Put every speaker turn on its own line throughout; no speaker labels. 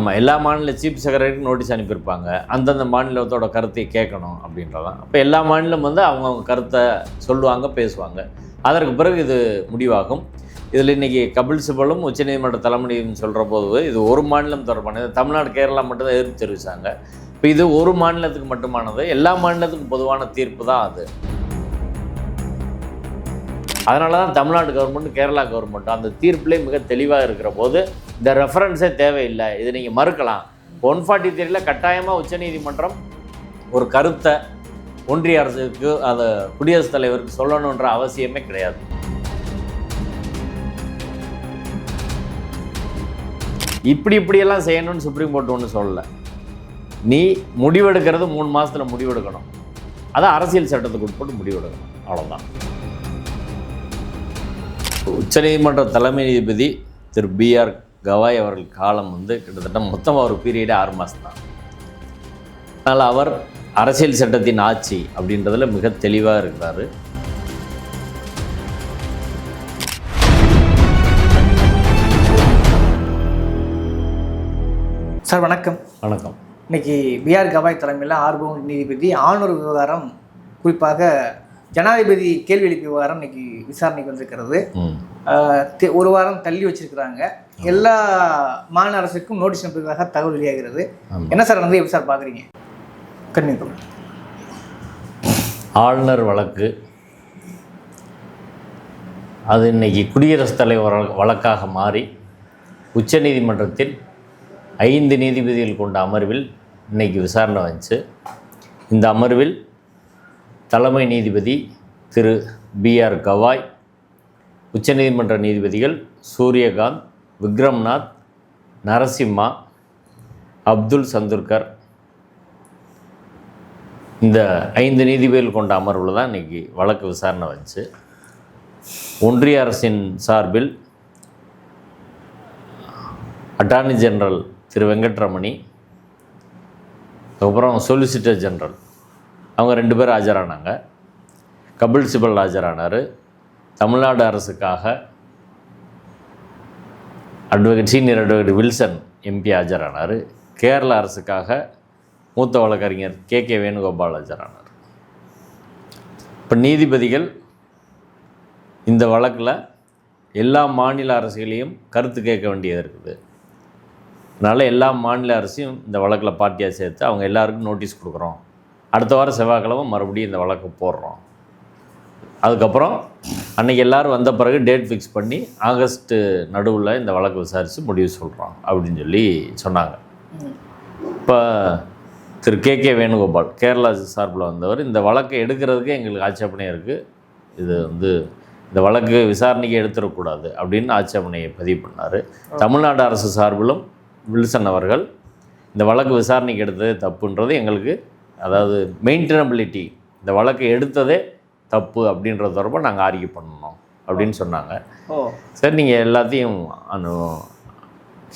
நம்ம எல்லா மாநில சீஃப் செக்ரட்டரிக்கும் நோட்டீஸ் அனுப்பியிருப்பாங்க. அந்தந்த மாநிலத்தோட கருத்தை கேட்கணும் அப்படின்றதான். அப்போ எல்லா மாநிலம் வந்து அவங்கவுங்க கருத்தை சொல்லுவாங்க பேசுவாங்க. அதற்கு பிறகு இது முடிவாகும். இதில் இன்றைக்கி கபில் சிபலும் உச்சநீதிமன்ற தலைமை சொல்கிற போது இது ஒரு மாநிலம் தொடர்பானது. தமிழ்நாடு கேரளா மட்டும்தான் எதிர்ப்பு தெரிவித்தாங்க இப்போ இது ஒரு மாநிலத்துக்கு மட்டுமானது எல்லா மாநிலத்துக்கும் பொதுவான தீர்ப்பு தான் அது. அதனால தான் தமிழ்நாடு கவர்மெண்ட் கேரளா கவர்மெண்ட் அந்த தீர்ப்பிலே மிக தெளிவாக இருக்கிற போது இந்த ரெஃபரன்ஸே தேவையில்லை. இது நீங்கள் மறுக்கலாம். ஒன் ஃபார்ட்டி த்ரீல கட்டாயமாக உச்சநீதிமன்றம் ஒரு கருத்தை ஒன்றிய அரசுக்கு அதை குடியரசுத் தலைவருக்கு சொல்லணுன்ற அவசியமே கிடையாது. இப்படி இப்படியெல்லாம் செய்யணும்னு சுப்ரீம் கோர்ட் ஒன்றும் சொல்லலை. நீ முடிவெடுக்கிறது மூணு மாதத்தில் முடிவெடுக்கணும். அதை அரசியல் சட்டத்துக்கு உட்பட்டு முடிவெடுக்கணும். அவ்வளோதான் உச்சநீதிமன்ற தலைமை நீதிபதி திரு பிஆர் கவாய் அவர்கள் காலம் வந்து கிட்டத்தட்ட மொத்தமாக ஒரு பீரியடே ஆறு மாதம் தான். அதனால் அவர் அரசியல் சட்டத்தின் ஆட்சி அப்படின்றதுல மிக தெளிவாக இருக்கிறாரு.
சார் வணக்கம்.
வணக்கம்.
இன்னைக்கு பிஆர் கவாய் தலைமையில் ஆர்வம் நீதிபதி ஆளுநர் விவகாரம் குறிப்பாக ஜனாதிபதி கேள்வி எழுப்பிய விவகாரம் இன்னைக்கு விசாரணைக்கு வந்திருக்கிறது. ஒரு வாரம் தள்ளி வச்சிருக்கிறாங்க. எல்லா மாநில அரசுக்கும் நோட்டீஸ் அனுப்புவதாக தகவல் வெளியாகிறது. என்ன சார் வந்து எப்படி சார் பார்க்குறீங்க கண்டிப்பாக
ஆளுநர் வழக்கு. அது இன்னைக்கு குடியரசுத் தலைவர் வழக்காக மாறி உச்சநீதிமன்றத்தில் ஐந்து நீதிபதிகள் கொண்ட அமர்வில் இன்னைக்கு விசாரணை வந்துச்சு. இந்த அமர்வில் தலைமை நீதிபதி திரு பிஆர் கவாய் உச்சநீதிமன்ற நீதிபதிகள் சூரியகாந்த் விக்ரம்நாத் நரசிம்மா அப்துல் சந்துர்கர். இந்த ஐந்து நீதிபதிகள் கொண்ட அமர்வில் தான் இன்றைக்கி வழக்கு விசாரணை வந்துச்சு. ஒன்றிய அரசின் சார்பில் அட்டார்னி ஜெனரல் திரு வெங்கட்ரமணி அதுக்கப்புறம் சொலிசிட்டர் ஜெனரல் அவங்க ரெண்டு பேரும் ஆஜரானாங்க கபில் சிபல் ஆஜரானார் Tamil Nadu அரசுக்காக advocate senior advocate Wilson MP ஆஜரானார். கேரள அரசுக்காக மூத்த வழக்கறிஞர் கே கே வேணுகோபால் ஆஜரானார். இப்போ நீதிபதிகள் இந்த வழக்கில் எல்லா மாநில அரசுகளையும் கருத்து கேட்க வேண்டியது இருக்குது. அதனால் எல்லா மாநில அரசையும் இந்த வழக்கில் பார்ட்டியாக சேர்த்து அவங்க எல்லாருக்கும் நோட்டீஸ் கொடுக்குறோம். அடுத்த வாரம் செவ்வாய்க்கிழமை மறுபடியும் இந்த வழக்கு போடுறோம். அதுக்கப்புறம் அன்னைக்கு எல்லோரும் வந்த பிறகு டேட் ஃபிக்ஸ் பண்ணி ஆகஸ்ட்டு நடுவில் இந்த வழக்கு விசாரித்து முடிவு சொல்கிறோம் அப்படின்னு சொல்லி சொன்னாங்க. இப்போ திரு கே கே வேணுகோபால் கேரளா சார்பில் வந்தவர் இந்த வழக்கை எடுக்கிறதுக்கு எங்களுக்கு ஆட்சேபனையாக இருக்குது இது வந்து இந்த வழக்கு விசாரணைக்கு எடுத்துடக்கூடாது அப்படின்னு ஆட்சேபனையை பதிவு பண்ணார். தமிழ்நாடு அரசு சார்பிலும் வில்சன் அவர்கள் இந்த வழக்கு விசாரணைக்கு எடுத்தது தப்புன்றது எங்களுக்கு அதாவது மெயின்டெனபிலிட்டி இந்த வழக்கை எடுத்ததே தப்பு அப்படின்றது தொடர்பாக நாங்கள் ஆர்கியூ பண்ணணும் அப்படின்னு சொன்னாங்க.
ஓ.
சரி நீங்கள் எல்லாத்தையும் அனு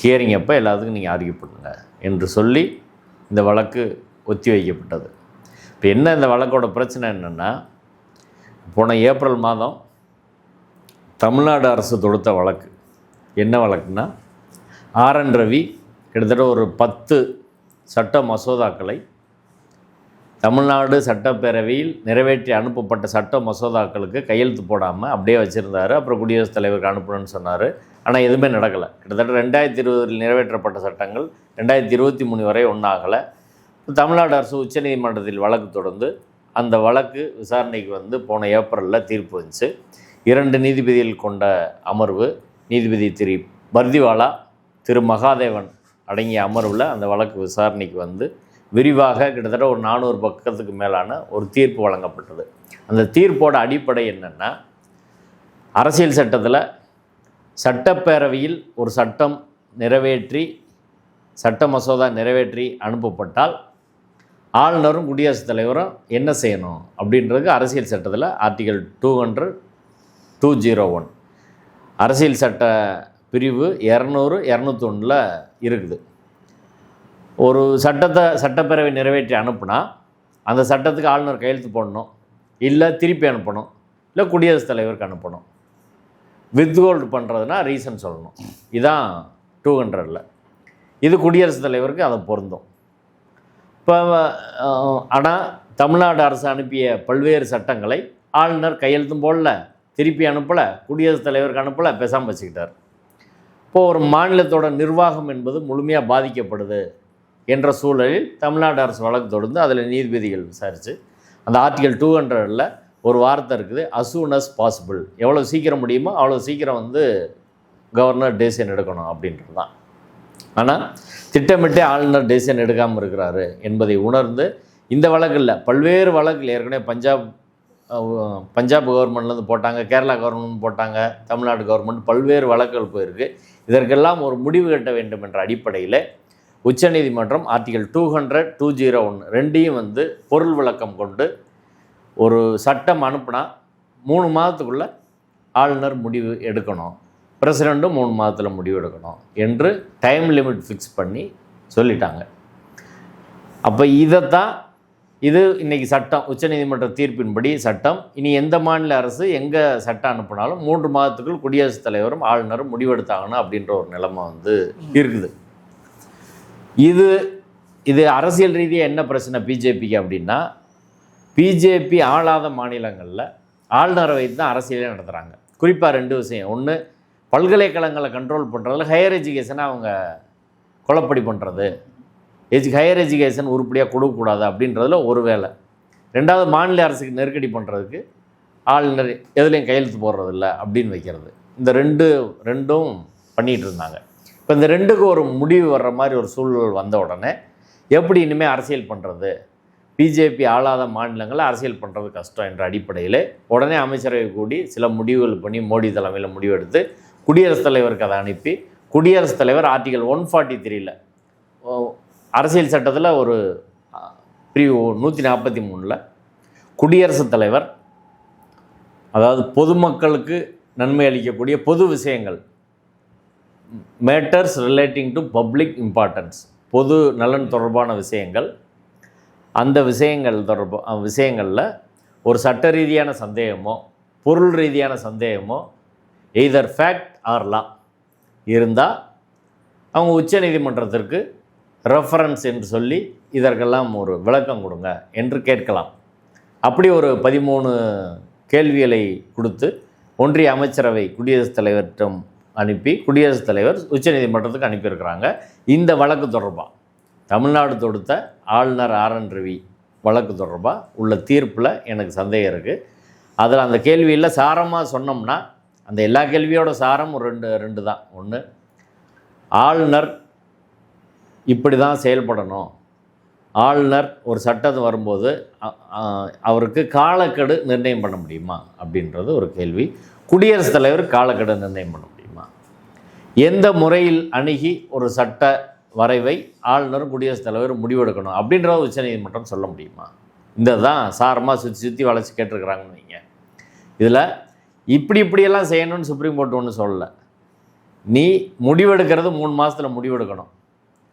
ஹியரிங் அப்போ எல்லாத்துக்கும் நீங்கள் ஆர்கியூ பண்ணுங்க என்று சொல்லி இந்த வழக்கு ஒத்தி வைக்கப்பட்டது. இப்போ என்ன இந்த வழக்கோட பிரச்சனை என்னென்னா போன ஏப்ரல் மாதம் தமிழ்நாடு அரசு தொடுத்த வழக்கு. என்ன வழக்குன்னா ஆர் என் ரவி கிட்டத்தட்ட ஒரு பத்து சட்ட மசோதாக்களை தமிழ்நாடு சட்டப்பேரவையில் நிறைவேற்றி அனுப்பப்பட்ட சட்ட மசோதாக்களுக்கு கையெழுத்து போடாமல் அப்படியே வச்சுருந்தார். அப்புறம் குடியரசுத் தலைவருக்கு அனுப்பணும்னு சொன்னார். ஆனால் எதுவுமே நடக்கலை. கிட்டத்தட்ட ரெண்டாயிரத்தி இருபதில் நிறைவேற்றப்பட்ட சட்டங்கள் ரெண்டாயிரத்தி இருபத்தி மூணு வரை ஒன்றாகலை தமிழ்நாடு அரசு உச்சநீதிமன்றத்தில் வழக்கு தொடர்ந்து அந்த வழக்கு விசாரணைக்கு வந்து போன ஏப்ரலில் தீர்ப்பு வந்துச்சு. இரண்டு நீதிபதிகள் கொண்ட அமர்வு நீதிபதி திரு பர்திவாலா திரு மகாதேவன் அடங்கிய அமர்வில் அந்த வழக்கு விசாரணைக்கு வந்து விரிவாக கிட்டத்தட்ட ஒரு நானூறு பக்கத்துக்கு மேலான ஒரு தீர்ப்பு வழங்கப்பட்டது. அந்த தீர்ப்போட அடிப்படை என்னென்னா அரசியல் சட்டத்தில் சட்டப்பேரவையில் ஒரு சட்டம் நிறைவேற்றி சட்ட மசோதா நிறைவேற்றி அனுப்பப்பட்டால் ஆளுநரும் குடியரசுத் தலைவரும் என்ன செய்யணும் அப்படின்றது அரசியல் சட்டத்தில் article two hundred two zero one. அரசியல் சட்ட பிரிவு இரநூறு இரநூத்தொன்னில் இருக்குது. ஒரு சட்டத்தை சட்டப்பேரவை நிறைவேற்றி அனுப்புனா அந்த சட்டத்துக்கு ஆளுநர் கையெழுத்து போடணும். இல்லை திருப்பி அனுப்பணும். இல்லை குடியரசுத் தலைவருக்கு அனுப்பணும். வித்ஹோல்டு பண்ணுறதுனா ரீசன் சொல்லணும். இதான் டூ ஹண்ட்ரடில் இது குடியரசுத் தலைவருக்கு அதை பொருந்தும். இப்போ ஆனால் தமிழ்நாடு அரசு அனுப்பிய பல்வேறு சட்டங்களை ஆளுநர் கையெழுத்தும் போடல திருப்பி அனுப்பலை குடியரசுத் தலைவருக்கு அனுப்பலை பேசாமல் வச்சுக்கிட்டார். இப்போது ஒரு மாநிலத்தோட நிர்வாகம் என்பது முழுமையாக பாதிக்கப்படுது. என்ற சூழலில் தமிழ்நாடு அரசு வழக்கு தொடர்ந்து அதில் நீதிபதிகள் விசாரித்து அந்த ஆர்டிகல் டூ ஹண்ட்ரடில் ஒரு வார்த்தை இருக்குது as அஸ் as பாசிபிள் எவ்வளோ சீக்கிரம் முடியுமோ அவ்வளோ சீக்கிரம் வந்து கவர்னர் டெசிஷன் எடுக்கணும் அப்படின்றது தான் ஆனால் திட்டமிட்டே ஆளுநர் டெசிஷன் எடுக்காமல் இருக்கிறாரு என்பதை உணர்ந்து இந்த வழக்கில் பல்வேறு வழக்கில் ஏற்கனவே பஞ்சாப் பஞ்சாப் கவர்மெண்ட்லேருந்து போட்டாங்க கேரளா கவர்மெண்ட் போட்டாங்க தமிழ்நாடு கவர்மெண்ட் பல்வேறு வழக்குகள் போயிருக்கு. இதற்கெல்லாம் ஒரு முடிவு கட்ட வேண்டும் என்ற அடிப்படையில் உச்சநீதிமன்றம் article two hundred two zero one ரெண்டையும் வந்து பொருள் விளக்கம் கொண்டு ஒரு சட்டம் அனுப்புனா மூணு மாதத்துக்குள்ளே ஆளுநர் முடிவு எடுக்கணும். பிரசிடெண்ட்டும் மூணு மாதத்தில் முடிவு எடுக்கணும் என்று டைம் லிமிட் ஃபிக்ஸ் பண்ணி சொல்லிட்டாங்க. அப்போ இதைத்தான் இது இன்னைக்கு சட்டம் உச்சநீதிமன்ற தீர்ப்பின்படி சட்டம். இனி எந்த மாநில அரசு எங்கே சட்டம் அனுப்பினாலும் மூன்று மாதத்துக்குள் குடியரசுத் தலைவரும் ஆளுநரும் முடிவெடுத்தாகணும் அப்படின்ற ஒரு நிலைமை வந்து இருக்குது. இது இது அரசியல் ரீதியாக என்ன பிரச்சனை பிஜேபிக்கு அப்படின்னா பிஜேபி ஆளாத மாநிலங்களில் ஆளுநரை வைத்து தான் அரசியலே நடத்துகிறாங்க குறிப்பாக ரெண்டு விஷயம். ஒன்று பல்கலைக்கழகங்களை கண்ட்ரோல் பண்ணுறதுல ஹையர் எஜுகேஷனை அவங்க குழப்படி பண்ணுறது எஜு ஹையர் எஜுகேஷன் உருப்படியாக கொடுக்கக்கூடாது அப்படின்றதுல ஒரு வேலை. ரெண்டாவது மாநில அரசுக்கு நெருக்கடி பண்ணுறதுக்கு ஆளுநர் எதுலேயும் கையெழுத்து போடுறதில்ல அப்படின்னு வைக்கிறது. இந்த ரெண்டு ரெண்டும் பண்ணிகிட்டு இருந்தாங்க. இப்போ இந்த ரெண்டுக்கும் ஒரு முடிவு வர்ற மாதிரி ஒரு சூழல் வந்த உடனே எப்படி இனிமேல் அரசியல் பண்ணுறது பிஜேபி ஆளாத மாநிலங்களில் அரசியல் பண்ணுறது கஷ்டம் என்ற அடிப்படையில் உடனே அமைச்சரவை கூடி சில முடிவுகள் பண்ணி மோடி தலைமையில் முடிவெடுத்து குடியரசுத் தலைவருக்கு அதை அனுப்பி குடியரசுத் தலைவர் ஆர்டிகல் ஒன் ஃபார்ட்டி த்ரீல அரசியல் சட்டத்தில் ஒரு பிரிவு நூற்றி நாற்பத்தி மூணில் குடியரசுத் தலைவர் அதாவது பொதுமக்களுக்கு நன்மை அளிக்கக்கூடிய பொது விஷயங்கள் matters relating to public importance பொது நலன் தொடர்பான விஷயங்கள். அந்த விஷயங்கள் தொடர்பு விஷயங்களில் ஒரு சட்ட ரீதியான சந்தேகமோ பொருள் ரீதியான சந்தேகமோ எய்தர் ஃபேக்ட் ஆர் லா இருந்தால் அவங்க உச்சநீதிமன்றத்திற்கு ரெஃபரன்ஸ் என்று சொல்லி இதற்கெல்லாம் ஒரு விளக்கம் கொடுங்க என்று கேட்கலாம். அப்படி ஒரு பதிமூணு கேள்விகளை கொடுத்து ஒன்றிய அமைச்சரவை குடியரசுத் தலைவர்கிட்டம் அனுப்பி குடியரசுத் தலைவர் உச்சநீதிமன்றத்துக்கு அனுப்பியிருக்கிறாங்க. இந்த வழக்கு தொடர்பாக தமிழ்நாடு தொடுத்த ஆளுநர் ஆர் என் ரவி வழக்கு தொடர்பாக உள்ள தீர்ப்பில் எனக்கு சந்தேகம் இருக்குது அதில் அந்த கேள்வியில் சாரமாக சொன்னோம்னா அந்த எல்லா கேள்வியோட சாரம் ஒரு ரெண்டு ரெண்டு தான். ஒன்று ஆளுநர் இப்படி தான் செயல்படணும். ஆளுநர் ஒரு சட்டம் வரும்போது அவருக்கு காலக்கெடு நிர்ணயம் பண்ண முடியுமா? அப்படின்றது ஒரு கேள்வி. குடியரசுத் தலைவர் காலக்கெடு நிர்ணயம் பண்ண எந்த முறையில் அணுகி ஒரு சட்ட வரைவை ஆளுநர் குடியரசுத் தலைவர் முடிவெடுக்கணும் அப்படின்றத உச்சநீதிமன்றம் சொல்ல முடியுமா? இந்த தான் சாரமாக சுற்றி சுற்றி வளைச்சி கேட்டிருக்கிறாங்கன்னு வைங்க. இதில் இப்படி இப்படியெல்லாம் செய்யணும்னு சுப்ரீம் கோர்ட் ஒன்றும் சொல்லலை. நீ முடிவெடுக்கிறது மூணு மாதத்தில் முடிவெடுக்கணும்.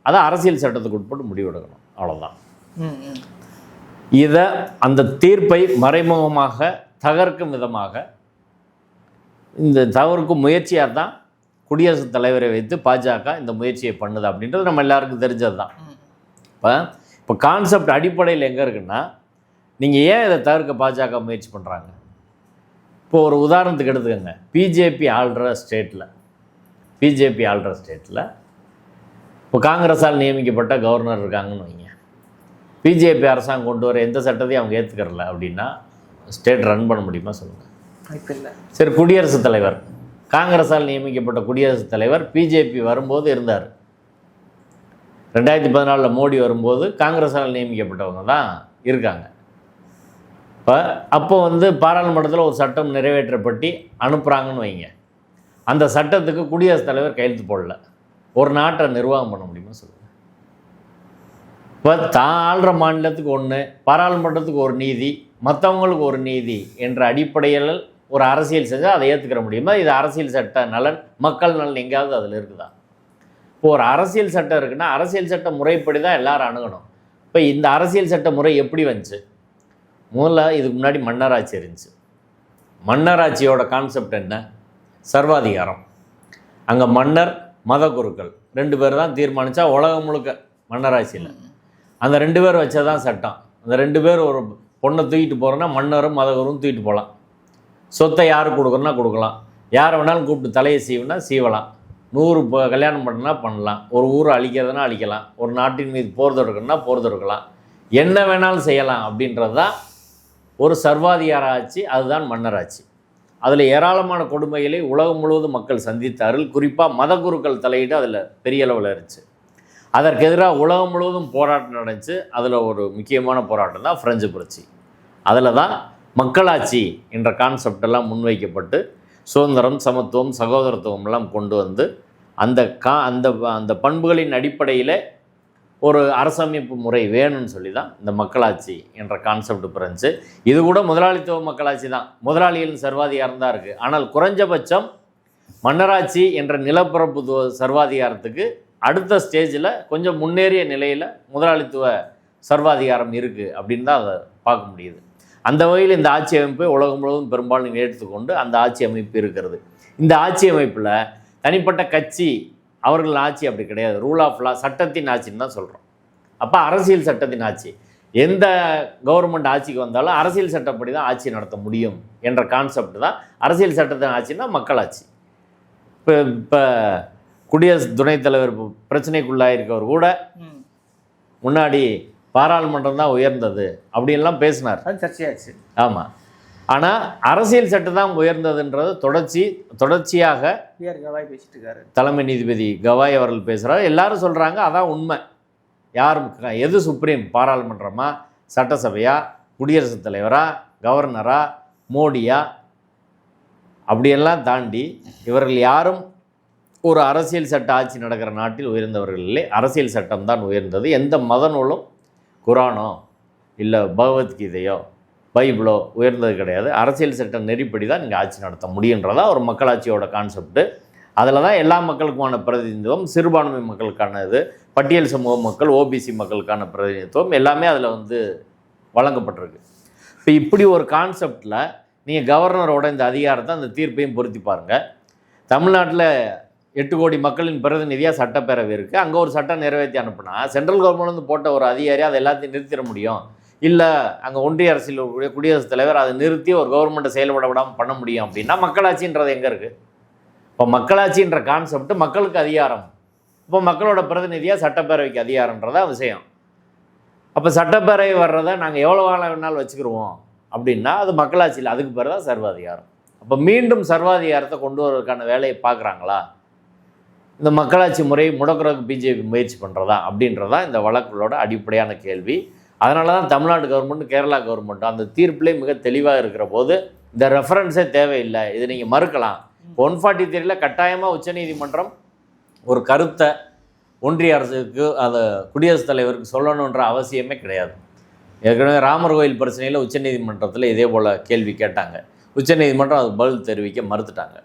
அதான் அரசியல் சட்டத்துக்கு உட்பட்டு முடிவெடுக்கணும். அவ்வளோதான் இதை அந்த தீர்ப்பை மறைமுகமாக தகர்க்கும் விதமாக இந்த தவறுக்கும் முயற்சியாக தான் குடியரசுத் தலைவரை வைத்து பாஜக இந்த முயற்சியை பண்ணுது அப்படின்றது நம்ம எல்லாருக்கும் தெரிஞ்சது தான். இப்போ இப்போ கான்செப்ட் அடிப்படையில் எங்கே இருக்குன்னா நீங்கள் ஏன் இதை தவிர்க்க பாஜக முயற்சி பண்ணுறாங்க இப்போ ஒரு உதாரணத்துக்கு எடுத்துக்கோங்க. பிஜேபி ஆள்ற ஸ்டேட்டில் பிஜேபி ஆள்ற ஸ்டேட்டில் இப்போ காங்கிரஸால் நியமிக்கப்பட்ட கவர்னர் இருக்காங்கன்னு வைங்க. பிஜேபி அரசாங்கம் கொண்டு வர எந்த சட்டத்தையும் அவங்க ஏற்றுக்கறல அப்படின்னா ஸ்டேட் ரன் பண்ண முடியுமா சொல்லுங்கள் சரி குடியரசுத் தலைவர். காங்கிரஸால் நியமிக்கப்பட்ட குடியரசுத் தலைவர் பிஜேபி வரும்போது இருந்தார். ரெண்டாயிரத்தி பதினாலில் மோடி வரும்போது காங்கிரஸால் நியமிக்கப்பட்டவங்க தான் இருக்காங்க. இப்போ அப்போ வந்து பாராளுமன்றத்தில் ஒரு சட்டம் நிறைவேற்றப்பட்டு அனுப்புகிறாங்கன்னு வைங்க. அந்த சட்டத்துக்கு குடியரசுத் தலைவர் கையெழுத்து போடல. ஒரு நாட்டை நிர்வாகம் பண்ண முடியுமா சொல்லுங்கள் இப்போ தான் ஆள்ற மாநிலத்துக்கு ஒன்று பாராளுமன்றத்துக்கு ஒரு நீதி மற்றவங்களுக்கு ஒரு நீதி என்ற அடிப்படையில் ஒரு அரசியல் செஞ்சால் அதை ஏற்றுக்கிற முடியுமா? இது அரசியல் சட்ட நலன் மக்கள் நலன் எங்கேயாவது அதில் இருக்குதா? இப்போ ஒரு அரசியல் சட்டம் இருக்குன்னா அரசியல் சட்ட முறைப்படி தான் எல்லாரும் அணுகணும். இப்போ இந்த அரசியல் சட்ட முறை எப்படி வந்துச்சு? முதல்ல இதுக்கு முன்னாடி மன்னராட்சி இருந்துச்சு. மன்னராட்சியோட கான்செப்ட் என்ன? சர்வாதிகாரம். அங்கே மன்னர் மத குருக்கள். ரெண்டு பேர் தான் தீர்மானித்தா உலகம் முழுக்க மன்னராட்சியில். அந்த ரெண்டு பேர் வச்சதான் சட்டம். அந்த ரெண்டு பேர் ஒரு பொண்ணை தூக்கிட்டு போகிறோன்னா மன்னரும் மதகுரும் தூக்கிட்டு போகலாம் சொத்தை யார் கொடுக்குறோன்னா கொடுக்கலாம். யாரை வேணாலும் கூப்பிட்டு தலையை சீவுனா சீவலாம். நூறு இப்போ கல்யாணம் பண்ணால் பண்ணலாம். ஒரு ஊரை அழிக்கிறதுனா அழிக்கலாம். ஒரு நாட்டின் மீது போர் தொடுக்கணும்னா போர் தொடுக்கலாம். என்ன வேணாலும் செய்யலாம் அப்படின்றது தான் ஒரு சர்வாதிகார ஆட்சி அதுதான் மன்னராட்சி அதில் ஏராளமான கொடுமைகளை உலகம் முழுவதும் மக்கள் சந்தித்தார்கள். குறிப்பாக மதகுருக்கள் தலையிட்டு அதில் பெரிய அளவில் இருந்துச்சு. அதற்கு எதிராக உலகம் முழுவதும் போராட்டம் நடந்துச்சு. அதில் ஒரு முக்கியமான போராட்டம் தான் ஃப்ரெஞ்சு புரட்சி. அதில் தான் மக்களாட்சி என்ற கான்செப்டெல்லாம் முன்வைக்கப்பட்டு சுதந்திரம் சமத்துவம் சகோதரத்துவம் எல்லாம் கொண்டு வந்து அந்த கா அந்த அந்த பண்புகளின் அடிப்படையில் ஒரு அரசமைப்பு முறை வேணும்னு சொல்லி தான் இந்த மக்களாட்சி என்ற கான்செப்ட் பிறந்துச்சு. இது கூட முதலாளித்துவ மக்களாட்சி தான். முதலாளிகள் சர்வாதிகாரம் தான் இருக்குது ஆனால் குறைஞ்சபட்சம் மன்னராட்சி என்ற நிலப்பரப்பு சர்வாதிகாரத்துக்கு அடுத்த ஸ்டேஜில் கொஞ்சம் முன்னேறிய நிலையில் முதலாளித்துவ சர்வாதிகாரம் இருக்குது அப்படின்னு தான் அதை பார்க்க முடியுது. அந்த வகையில் இந்த ஆட்சி அமைப்பை உலகம் முழுவதும் பெரும்பாலும் எடுத்துக்கொண்டு அந்த ஆட்சி அமைப்பு இருக்கிறது. இந்த ஆட்சி அமைப்பில் தனிப்பட்ட கட்சி அவர்கள் ஆட்சி அப்படி கிடையாது. ரூல் ஆஃப் லா சட்டத்தின் ஆட்சின்னு தான் சொல்கிறோம் அப்போ அரசியல் சட்டத்தின் ஆட்சி. எந்த கவர்மெண்ட் ஆட்சிக்கு வந்தாலும் அரசியல் சட்டப்படி தான் ஆட்சி நடத்த முடியும் என்ற கான்செப்ட் தான் அரசியல் சட்டத்தின் ஆட்சின்னா மக்களாட்சி. இப்போ இப்போ குடியரசு துணைத் தலைவர் பிரச்சனைக்குள்ளாயிருக்கவர் கூட முன்னாடி பாராளுமன்றம் தான் உயர்ந்தது. அப்படின்லாம் பேசினார்.
அது சர்ச்சையாச்சு.
ஆமாம் ஆனால் அரசியல் சட்டம் தான் உயர்ந்ததுன்றது தொடர்ச்சி தொடர்ச்சியாக
பிஆர் கவாய் பேசிட்டு இருக்காரு.
தலைமை நீதிபதி கவாய் அவர்கள் பேசுகிறார் எல்லாரும் சொல்கிறாங்க அதான் உண்மை. யாரும் க- எது சுப்ரீம்? பாராளுமன்றமா? சட்டசபையா? குடியரசுத் தலைவரா? கவர்னரா? மோடியா? அப்படியெல்லாம் தாண்டி இவர்கள் யாரும் ஒரு அரசியல் சட்ட ஆட்சி நடக்கிற நாட்டில் உயர்ந்தவர்கள் இல்லை. அரசியல் சட்டம் தான் உயர்ந்தது. எந்த மத நூலும் குரானோ இல்லை பகவத்கீதையோ பைபிளோ உயர்ந்தது கிடையாது. அரசியல் சட்ட நெறிப்படி தான் நீங்கள் ஆட்சி நடத்த முடியுன்றதா ஒரு மக்களாட்சியோட கான்செப்ட்டு அதில் தான் எல்லா மக்களுக்குமான பிரதிநிதித்துவம் சிறுபான்மை மக்களுக்கான இது பட்டியல் சமூக மக்கள் ஓபிசி மக்களுக்கான பிரதிநிதித்துவம் எல்லாமே அதில் வந்து வழங்கப்பட்டிருக்கு. இப்போ இப்படி ஒரு கான்செப்டில் நீங்கள் கவர்னரோட இந்த அதிகாரத்தை அந்த தீர்ப்பையும் பொருத்தி பாருங்கள் தமிழ்நாட்டில் எட்டு கோடி மக்களின் பிரதிநிதியாக சட்டப்பேரவை இருக்குது அங்கே ஒரு சட்டம் நிறைவேற்றி அனுப்புனா சென்ட்ரல் கவர்மெண்ட் வந்து போட்ட ஒரு அதிகாரி அதை எல்லாத்தையும் நிறுத்திட முடியும். இல்லை அங்கே ஒன்றிய அரசியல் இருக்கக்கூடிய குடியரசுத் தலைவர் அதை நிறுத்தி ஒரு கவர்மெண்ட்டை செயல்பட விடாமல் பண்ண முடியும் அப்படின்னா மக்களாட்சின்றது எங்கே இருக்குது இப்போ மக்களாட்சின்ற கான்செப்ட் மக்களுக்கு அதிகாரம். இப்போ மக்களோட பிரதிநிதியாக சட்டப்பேரவைக்கு அதிகாரன்றதான் விஷயம். அப்போ சட்டப்பேரவை வர்றதை நாங்கள் எவ்வளோ காலம் வேணாலும் வச்சுக்கிருவோம் அப்படின்னா அது மக்களாட்சியில் அதுக்கு பேர் தான் சர்வாதிகாரம். அப்போ மீண்டும் சர்வாதிகாரத்தை கொண்டு வருவதற்கான வேலையை பார்க்குறாங்களா? இந்த மக்களாட்சி முறையை முடக்கிறதுக்கு பிஜேபி முயற்சி பண்ணுறதா அப்படின்றதா இந்த வழக்குகளோட அடிப்படையான கேள்வி. அதனால தான் தமிழ்நாடு கவர்மெண்ட் கேரளா கவர்மெண்ட் அந்த தீர்ப்பிலே மிக தெளிவாக இருக்கிற போது இந்த ரெஃபரன்ஸே தேவையில்லை. இதை நீங்கள் மறுக்கலாம். ஒன் ஃபார்ட்டி த்ரீல கட்டாயமாக உச்சநீதிமன்றம் ஒரு கருத்தை ஒன்றிய அரசுக்கு அதை குடியரசுத் தலைவருக்கு சொல்லணுன்ற அவசியமே கிடையாது. ஏற்கனவே ராமர் கோயில் பிரச்சனையில் உச்சநீதிமன்றத்தில் இதே போல் கேள்வி கேட்டாங்க. உச்சநீதிமன்றம் அது பதில் தெரிவிக்க மறுத்துட்டாங்க.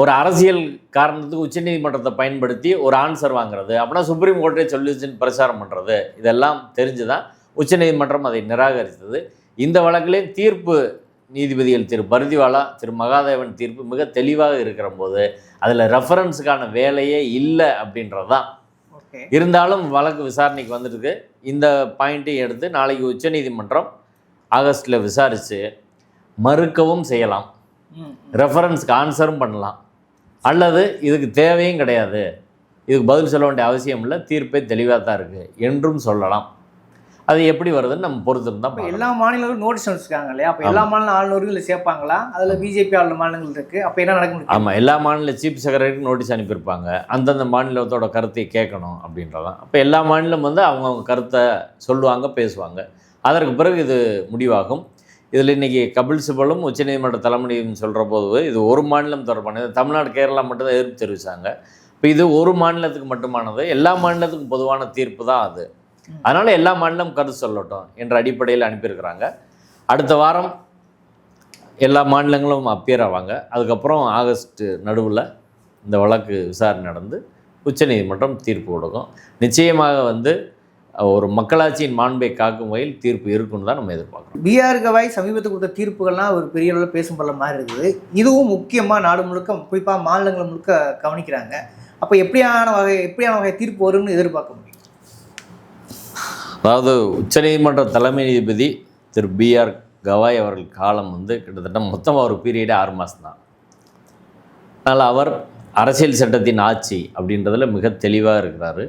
ஒரு அரசியல் காரணத்துக்கு உச்சநீதிமன்றத்தை பயன்படுத்தி ஒரு ஆன்சர் வாங்குறது அப்படின்னா சுப்ரீம் கோர்ட்டே சொல்லிச்சுன்னு பிரச்சாரம் பண்ணுறது இதெல்லாம் தெரிஞ்சு தான் உச்சநீதிமன்றம் அதை நிராகரித்தது. இந்த வழக்கிலே தீர்ப்பு நீதிபதிகள் திரு பருதிவாலா திரு மகாதேவன் தீர்ப்பு மிக தெளிவாக இருக்கிற போது அதில் ரெஃபரன்ஸுக்கான வேலையே இல்லை அப்படின்றது தான் இருந்தாலும் வழக்கு விசாரணைக்கு வந்துருக்கு. இந்த பாயிண்ட்டையும் எடுத்து நாளைக்கு உச்சநீதிமன்றம் ஆகஸ்ட்டில் விசாரித்து மறுக்கவும் செய்யலாம். ரெஃபரன்ஸ்க்கு ஆன்சரும் பண்ணலாம். அல்லது இதுக்கு தேவையும் கிடையாது. இதுக்கு பதில் சொல்ல வேண்டிய அவசியம் இல்லை. தீர்ப்பே தெளிவாக தான் இருக்குது என்றும் சொல்லலாம். அது எப்படி வருதுன்னு நம்ம பொறுத்திருந்தா
இப்போ. எல்லா மாநிலங்களும் நோட்டீஸ் அனுப்பிச்சிருக்காங்க இல்லையா? அப்போ எல்லா மாநில ஆளுநர்களும் இதில் சேர்ப்பாங்களா? அதில் பிஜேபி ஆளுநர் மாநிலங்கள் இருக்கு. அப்போ என்ன நடக்கும்
ஆமாம் எல்லா மாநில சீஃப் செக்ரட்டரிக்கு நோட்டீஸ் அனுப்பியிருப்பாங்க. அந்தந்த மாநிலத்தோட கருத்தை கேட்கணும் அப்படின்றதான். அப்போ எல்லா மாநிலம் வந்து அவங்கவுங்க கருத்தை சொல்லுவாங்க பேசுவாங்க. அதற்கு பிறகு இது முடிவாகும். இதில் இன்றைக்கி கபில் சிபலும் உச்சநீதிமன்ற தலைமையும் சொல்கிற போது இது ஒரு மாநிலம் தொடர்பானது தமிழ்நாடு கேரளா மட்டும்தான் எதிர்ப்பு தெரிவித்தாங்க இப்போ இது ஒரு மாநிலத்துக்கு மட்டுமானது எல்லா மாநிலத்துக்கும் பொதுவான தீர்ப்பு தான் அது. அதனால் எல்லா மாநிலம் கருத்து சொல்லட்டும் என்ற அடிப்படையில் அனுப்பியிருக்கிறாங்க. அடுத்த வாரம் எல்லா மாநிலங்களும் அப்பியர் ஆவாங்க. அதுக்கப்புறம் ஆகஸ்ட் நடுவில் இந்த வழக்கு விசாரணை நடந்து உச்சநீதிமன்றம் தீர்ப்பு கொடுக்கும். நிச்சயமாக வந்து ஒரு மக்களாட்சியின் மாண்பை காக்கும் வகையில் தீர்ப்பு இருக்குன்னு தான் நம்ம எதிர்பார்க்குறோம்.
பிஆர் கவாய் சமீபத்தில் கொடுத்த தீர்ப்புகள்லாம் ஒரு பெரிய அளவில் பேசும் பல மாதிரி இருக்குது. இதுவும் முக்கியமாக நாடு முழுக்க குறிப்பாக மாநிலங்கள் முழுக்க கவனிக்கிறாங்க. அப்போ எப்படியான வகை எப்படியான வகை தீர்ப்பு வரும்னு எதிர்பார்க்க முடியும்?
அதாவது உச்சநீதிமன்ற தலைமை நீதிபதி திரு பிஆர் கவாய் அவர்கள் காலம் வந்து கிட்டத்தட்ட மொத்தமாக ஒரு பீரியடே ஆறு மாதம் தான். அதனால் அவர் அரசியல் சட்டத்தின் ஆட்சி அப்படின்றதுல மிக தெளிவாக இருக்கிறாரு.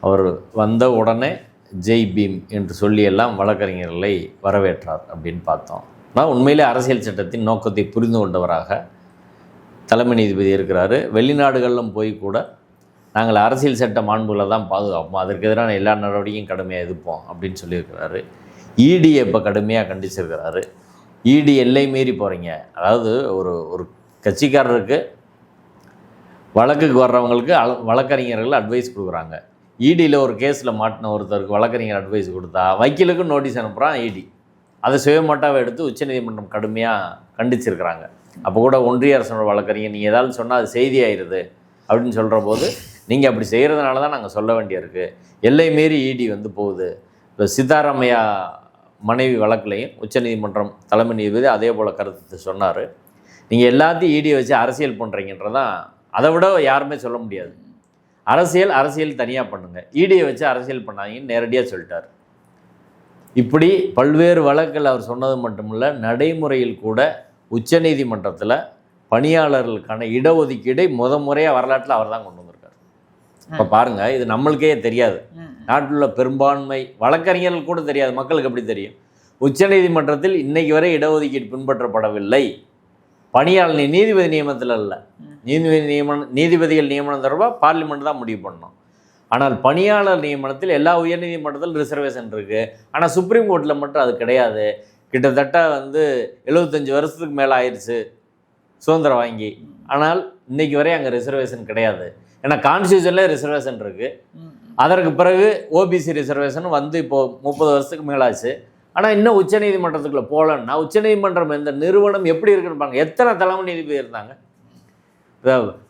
அவர் வந்த உடனே ஜெய் பீம் என்று சொல்லியெல்லாம் வழக்கறிஞர்களை வரவேற்றார் அப்படின்னு பார்த்தோம். நான் உண்மையிலே அரசியல் சட்டத்தின் நோக்கத்தை புரிந்து கொண்டவராக தலைமை நீதிபதி இருக்கிறாரு. வெளிநாடுகளிலும் போய் கூட நாங்கள் அரசியல் சட்ட மாண்புகளை தான் பாதுகாப்போம். அதற்கு எதிரான எல்லா நடவடிக்கையும் கடுமையாக எதிர்ப்போம் அப்படின்னு சொல்லியிருக்கிறாரு. இடியை இப்போ கடுமையாக கண்டிச்சிருக்கிறாரு. இடி எல்லை மீறி போகிறீங்க அதாவது ஒரு ஒரு கட்சிக்காரருக்கு வழக்குக்கு வர்றவங்களுக்கு அல- வழக்கறிஞர்கள் அட்வைஸ் கொடுக்குறாங்க. இடியில் ஒரு கேஸில் மாட்டின ஒருத்தருக்கு வழக்கறிஞர் அட்வைஸ் கொடுத்தா வக்கீலுக்கு நோட்டீஸ் அனுப்புகிறான் இடி அதை சுயமாட்டாவை எடுத்து உச்சநீதிமன்றம் கடுமையாக கண்டிச்சிருக்கிறாங்க. அப்போ கூட ஒன்றிய அரசோட வழக்கறிஞர் நீங்கள் ஏதாவது சொன்னால் அது செய்தி ஆயிடுது அப்படின்னு சொல்கிற போது நீங்கள் அப்படி செய்கிறதுனால தான் நாங்கள் சொல்ல வேண்டியிருக்கு. எல்லை மீறி இடி வந்து போகுது. இப்போ சித்தாராமையா மனைவி வழக்குலையும் உச்சநீதிமன்றம் தலைமை நீதிபதி அதே போல் கருத்து சொன்னார். நீங்கள் எல்லாத்தையும் ஈடியை வச்சு அரசியல் பண்ணுறீங்கன்றதான் அதை விட யாருமே சொல்ல முடியாது. அரசியல் அரசியல் தனியாக பண்ணுங்க. ஈடியை வச்சு அரசியல் பண்ணாங்கன்னு நேரடியாக சொல்லிட்டார். இப்படி பல்வேறு வழக்கில் அவர் சொன்னது மட்டுமில்ல நடைமுறையில் கூட உச்சநீதிமன்றத்தில் பணியாளர்களுக்கான இடஒதுக்கீடை முத முறையாக வரலாற்றில் அவர் தான் கொண்டு வந்திருக்கார். இப்போ பாருங்கள் இது நம்மளுக்கே தெரியாது. நாட்டில் உள்ள பெரும்பான்மை வழக்கறிஞர்கள் கூட தெரியாது மக்களுக்கு எப்படி தெரியும்? உச்சநீதிமன்றத்தில் இன்னைக்கு வரை இடஒதுக்கீடு பின்பற்றப்படவில்லை. பணியாளர் நீ- நீதிபதி நியமனத்தில் இல்லை. நீதிபதி நியமனம் நீதிபதிகள் நியமனம் தொடர்பாக பார்லிமெண்ட் தான் முடிவு பண்ணணும். ஆனால் பணியாளர் நியமனத்தில் எல்லா உயர்நீதிமன்றத்தில் ரிசர்வேஷன் இருக்குது ஆனால் சுப்ரீம் கோர்ட்டில் மட்டும் அது கிடையாது. கிட்டத்தட்ட வந்து எழுபத்தஞ்சு வருஷத்துக்கு மேலே ஆயிடுச்சு சுதந்திரம் வாங்கி. ஆனால் இன்னைக்கு வரை அங்கே ரிசர்வேஷன் கிடையாது. ஏன்னா கான்ஸ்டியூஷன்லேயே ரிசர்வேஷன் இருக்குது அதற்கு பிறகு ஓபிசி ரிசர்வேஷன் வந்து இப்போது முப்பது வருஷத்துக்கு மேலாச்சு. ஆனால் இன்னும் உச்சநீதிமன்றத்துக்குள்ள போகலன்னா உச்சநீதிமன்றம் இந்த நிறுவனம் எப்படி இருக்குன்னு பாருங்க. எத்தனை தலைமை நீதிபதி இருந்தாங்க?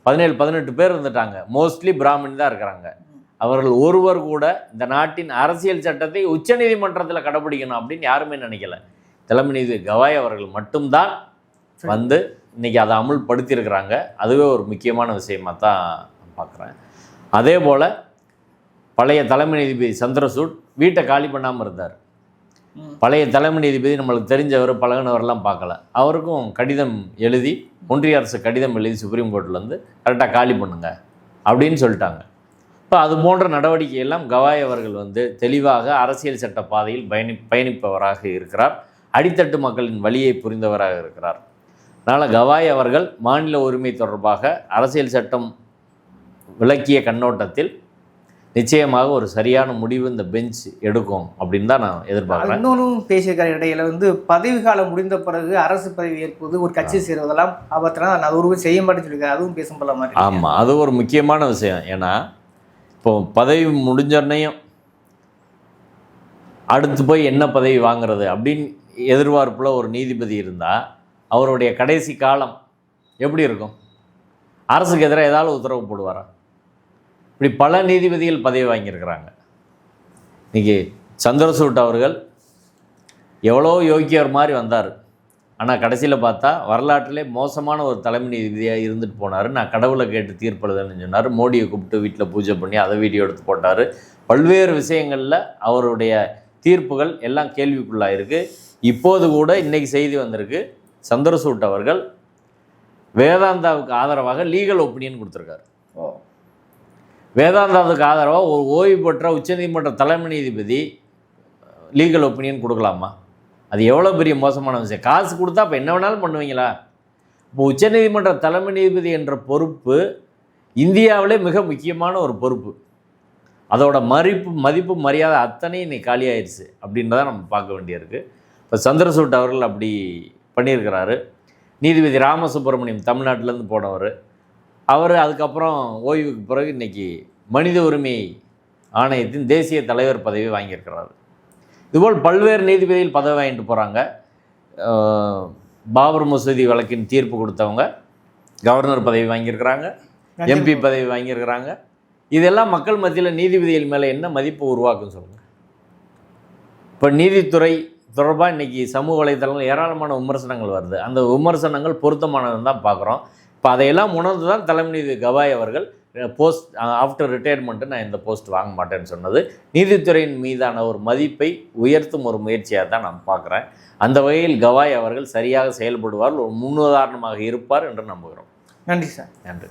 பதினேழு பதினெட்டு பேர் இருந்துட்டாங்க. மோஸ்ட்லி பிராமின் தான் இருக்கிறாங்க. அவர்கள் ஒருவர் கூட இந்த நாட்டின் அரசியல் சட்டத்தை உச்சநீதிமன்றத்தில் கடைப்பிடிக்கணும் அப்படின்னு யாருமே நினைக்கல. தலைமை நீதிபதி கவாய் அவர்கள் மட்டும்தான் வந்து இன்னைக்கு அதை அமுல்படுத்தியிருக்கிறாங்க. அதுவே ஒரு முக்கியமான விஷயமா தான் பார்க்குறேன். அதே போல் பழைய தலைமை நீதிபதி சந்திரசூட் வீட்டை காலி பண்ணாமல் இருந்தார். பழைய தலைமை நீதிபதி நம்மளுக்கு தெரிஞ்சவர் பழகினவரெல்லாம் பார்க்கல. அவருக்கும் கடிதம் எழுதி ஒன்றிய அரசு கடிதம் எழுதி சுப்ரீம் கோர்ட்லேருந்து கரெக்டாக காலி பண்ணுங்க அப்படின்னு சொல்லிட்டாங்க. இப்போ அது போன்ற நடவடிக்கை எல்லாம் கவாய் அவர்கள் வந்து தெளிவாக அரசியல் சட்ட பாதையில் பயணி பயணிப்பவராக இருக்கிறார். அடித்தட்டு மக்களின் வழியை புரிந்தவராக இருக்கிறார். அதனால் கவாய் அவர்கள் மாநில உரிமை தொடர்பாக அரசியல் சட்டம் விளக்கிய கண்ணோட்டத்தில் நிச்சயமாக ஒரு சரியான முடிவு இந்த பெஞ்ச் எடுக்கும் அப்படின்னு தான் நான் எதிர்பார்க்குறேன்.
இன்னொன்றும் பேசியிருக்காரு இடையில வந்து பதவி காலம் முடிந்த பிறகு அரசு பதவி ஏற்பது ஒரு கட்சி சேருவதெல்லாம் ஆபத்தினா நான் அது உருவம் செய்ய மாட்டேன்னு அதுவும் பேசும் போல மாதிரி
ஆமாம் அது ஒரு முக்கியமான விஷயம். ஏன்னா இப்போ பதவி முடிஞ்சோடனையும் அடுத்து போய் என்ன பதவி வாங்குறது அப்படின்னு எதிர்பார்ப்பில் ஒரு நீதிபதி இருந்தால் அவருடைய கடைசி காலம் எப்படி இருக்கும்? அரசுக்கு எதிராக ஏதாவது உத்தரவு போடுவாரா? இப்படி பல நீதிபதிகள் பதவி வாங்கியிருக்கிறாங்க. இன்றைக்கி சந்திரசூட் அவர்கள் எவ்வளோ யோக்கியர் மாதிரி வந்தார். ஆனால் கடைசியில் பார்த்தா வரலாற்றிலே மோசமான ஒரு தலைமை நீதிபதியாக இருந்துட்டு போனார். நான் கடவுளை கேட்டு தீர்ப்பெழுதுன்னு சொன்னார். மோடியை கூப்பிட்டு வீட்டில் பூஜை பண்ணி அதை வீடியோ எடுத்து போட்டார். பல்வேறு விஷயங்களில் அவருடைய தீர்ப்புகள் எல்லாம் கேள்விக்குள்ளாயிருக்கு. இப்போது கூட இன்னைக்கு செய்தி வந்திருக்கு. சந்திரசூட் அவர்கள் வேதாந்தாவுக்கு ஆதரவாக லீகல் ஒப்பீனியன் கொடுத்துருக்காரு.
ஓ.
வேதாந்தாவுக்கு ஆதரவாக ஒரு ஓய்வு பெற்ற உச்சநீதிமன்ற தலைமை நீதிபதி லீகல் ஒப்பீனியன் கொடுக்கலாமா? அது எவ்வளோ பெரிய மோசமான விஷயம். காசு கொடுத்தா அப்போ என்ன வேணாலும் பண்ணுவீங்களா? இப்போ உச்சநீதிமன்ற தலைமை நீதிபதி என்ற பொறுப்பு இந்தியாவிலே மிக முக்கியமான ஒரு பொறுப்பு. அதோட மதிப்பு மதிப்பு மரியாதை அத்தனை இன்னைக்கு காலியாயிருச்சு அப்படின்றத நம்ம பார்க்க வேண்டியிருக்கு. இப்போ சந்திரசூட் அவர்கள் அப்படி பண்ணியிருக்கிறாரு. நீதிபதி ராமசுப்பிரமணியம் தமிழ்நாட்டிலேருந்து போனவர். அவர் அதுக்கப்புறம் ஓய்வுக்கு பிறகு இன்னைக்கு மனித உரிமை ஆணையத்தின் தேசிய தலைவர் பதவி வாங்கியிருக்கிறார். இதுபோல் பல்வேறு நீதிபதிகள் பதவி வாங்கிட்டு போகிறாங்க பாபர் மசூதி வழக்கின் தீர்ப்பு கொடுத்தவங்க கவர்னர் பதவி வாங்கியிருக்கிறாங்க. எம்பி பதவி வாங்கியிருக்கிறாங்க. இதெல்லாம் மக்கள் மத்தியில் நீதிபதிகள் மேலே என்ன மதிப்பு உருவாக்கும் சொல்லுங்கள் இப்போ நீதித்துறை தொடர்பாக இன்றைக்கி சமூக வலைத்தளங்கள் ஏராளமான விமர்சனங்கள் வருது. அந்த விமர்சனங்கள் பொருத்தமானதுன்னு தான் பார்க்குறோம். இப்போ அதையெல்லாம் உணர்ந்து தான் தலைமை நீதி கவாய் அவர்கள் போஸ்ட் ஆஃப்டர் ரிட்டையர்மெண்ட்டு நான் இந்த போஸ்ட் வாங்க மாட்டேன்னு சொன்னது. நீதித்துறையின் மீதான ஒரு மதிப்பை உயர்த்தும் ஒரு முயற்சியாக தான் நான் பார்க்குறேன். அந்த வகையில் கவாய் அவர்கள் சரியாக செயல்படுவார் ஒரு முன்னுதாரணமாக இருப்பார் என்று நம்புகிறோம்.
நன்றி சார்.
நன்றி.